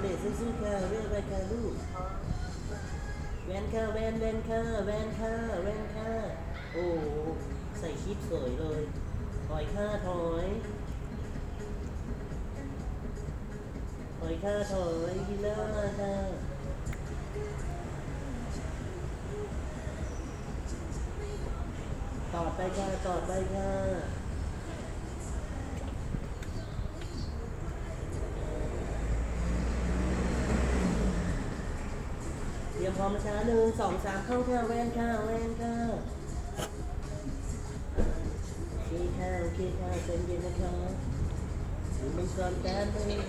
เลสสู้ๆค่ะเรื่อยไปค่ะลูกแวนค่ะแวนแวนค่ะแวนค่ะแวนค่ะโอ้ใส่คลิปสวยเลยถอยค่ะถอยถอยค่ะถอยกินแล้วมาค่ะต่อไปค่ะต่อไปค่ะ เตรียมพร้อมนะจ๊ะหนึ่งสองสามเข้าค่ะแว่นค่ะแว่นค่ะโอเคค่ะโอเคค่ะใจเย็นนะคะถือมังกรแป๊บนึง